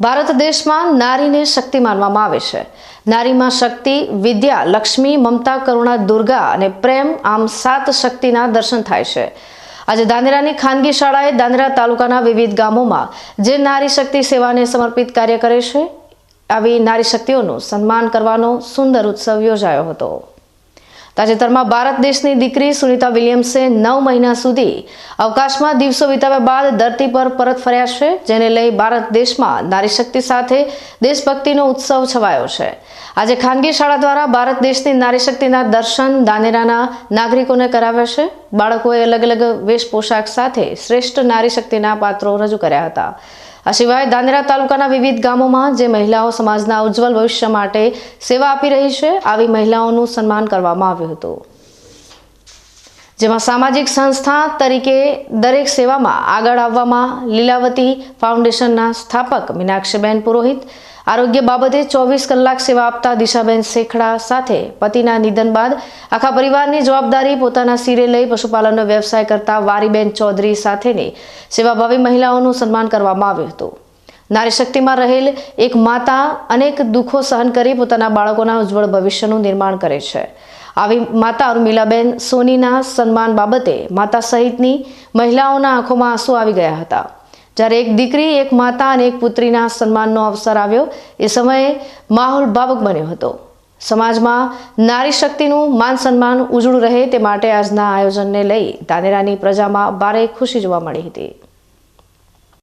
ભારત દેશમાં નારીને શક્તિ માનવામાં આવે છે. નારીમાં શક્તિ, વિદ્યા, લક્ષ્મી, મમતા, કરુણા, દુર્ગા અને પ્રેમ આમ સાત શક્તિના દર્શન થાય છે. આજે દાંદેરાની ખાનગી શાળાએ દાંદેરા તાલુકાના વિવિધ ગામોમાં જે નારી શક્તિ સેવાને સમર્પિત કાર્ય કરે છે, આવી નારી શક્તિઓનું સન્માન કરવાનો સુંદર ઉત્સવ યોજાયો હતો. તાજેતરમાં ભારત દેશની દીકરી સુનિતા વિલિયમ્સે નવ મહિના સુધી અવકાશમાં દિવસો વિતાવ્યા બાદ ધરતી પર પરત ફર્યા છે, જેને લઈ ભારત દેશમાં નારી શક્તિ સાથે દેશભક્તિનો ઉત્સવ છવાયો છે. આજે ખાનગી શાળા દ્વારા ભારત દેશની નારી શક્તિના દર્શન દાનેરાના નાગરિકોને કરાવ્યા છે. બાળકોએ અલગ અલગ વેશ પોશાક સાથે શ્રેષ્ઠ નારી શક્તિના પાત્રો રજૂ કર્યા હતા. આ સિવાય દાંદેરા તાલુકાના વિવિધ ગામોમાં જે મહિલાઓ સમાજના ઉજ્જવલ ભવિષ્ય માટે સેવા આપી રહી છે, આવી મહિલાઓનું સન્માન કરવામાં આવ્યું હતું. જેમાં સામાજિક સંસ્થા તરીકે દરેક સેવામાં આગળ આવવામાં લીલાવતી ફાઉન્ડેશનના સ્થાપક મીનાક્ષીબેન પુરોહિત આરોગ્ય બાબતે ચોવીસ કલાક સેવા આપતા દિશાબેન શેખડા સાથે પતિના નિધન બાદ આખા પરિવારની જવાબદારી પોતાના સિરે લઈ પશુપાલનનો વ્યવસાય કરતા વારીબેન ચૌધરી સાથેની સેવાભાવી મહિલાઓનું સન્માન કરવામાં આવ્યું હતું. નારી શક્તિમાં રહેલ એક માતા અનેક દુઃખો સહન કરી પોતાના બાળકોના ઉજ્જવળ ભવિષ્યનું નિર્માણ કરે છે. આવી માતા ઉર્મિલાબેન સોનીના સન્માન બાબતે માતા સહિતની મહિલાઓના આંખોમાં આંસુ આવી ગયા હતા. જ્યારે એક દીકરી, એક માતા અને એક પુત્રીના સન્માનનો અવસર આવ્યો, એ સમયે માહોલ ભાવક બન્યો હતો. સમાજમાં નારી શક્તિનું માન સન્માન ઉજળું રહે તે માટે આજના આયોજનને લઈ દાનેરાની પ્રજામાં ભારે ખુશી જોવા મળી હતી.